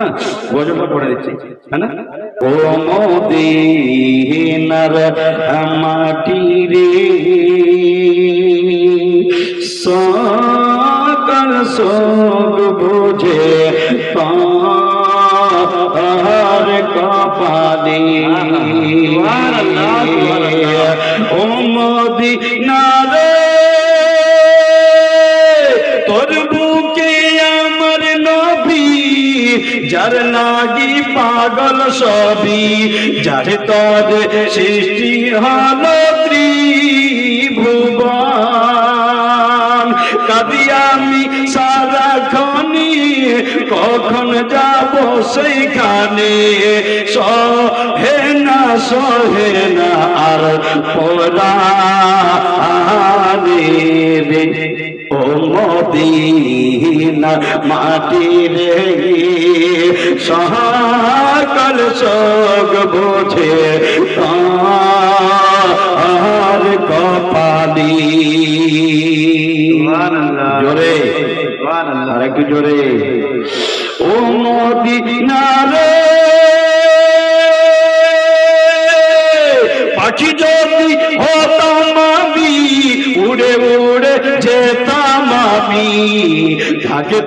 গজলটা পড়ে দিচ্ছি হ্যাঁ না? ও মদিনার মাটি রে সকল সোগ বুঝে পার কপালে ও মদিনার পাগল সবই, যার তোর সৃষ্টি হল ত্রিভুবন। কাদি আমি সারা খনি কখন যাব সেইখানে? সহে না সহে না, আর পরাণে রে ও মদিনা মাটি রে সকাল সগ বোঝে আর কপালি। জোরে আর একটু জোরে। ও মদিনা রে পাখি যদি হতাম উড়ে উড়ে যেতাম আমি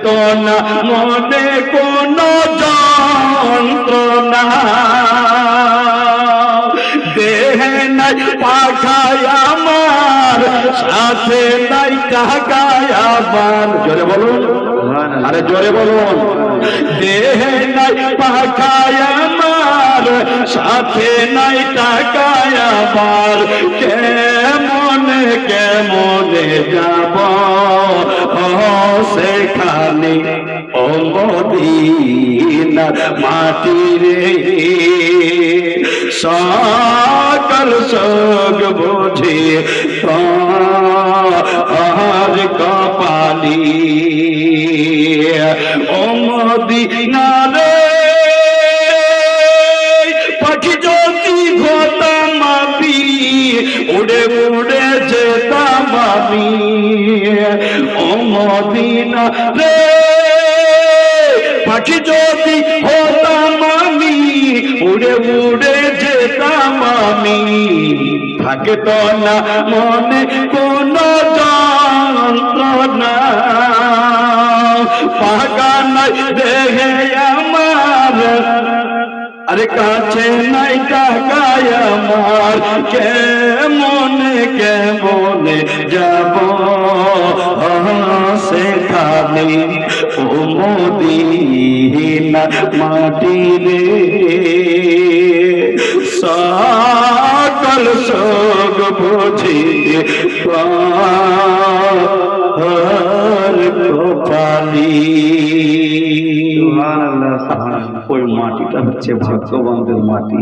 তো না মনে কোন যন্ত্রণা। দেহে নাই পাখায় আমার, সাথে নাই টাকায় আমার। জোরে বলুন। আরে জোরে বলুন। দেহে নাই পাখায় আমার, সাথে নাই টাকায় আমার। কেমনে কেমনে যাব। সেখানে ও মদিনা মাটি রে সকল সগ বোঝে আর কপালি যেতাম আমি ও মদিনা রে। পাখি যদি হতাম আমি, উড়ে উড়ে যেতাম আমি। থাকে তো না মনে কোন যন্ত্রণা। নাই দেহে আরে কাছে নাই টাকায় আমার কে মনে কে মনে যাব সেখানে ও মদিনা মাটি রে সকল সগ বুঝি পার কপালি ওই মাটিটা হচ্ছে ভাগ্যবানদের মাটি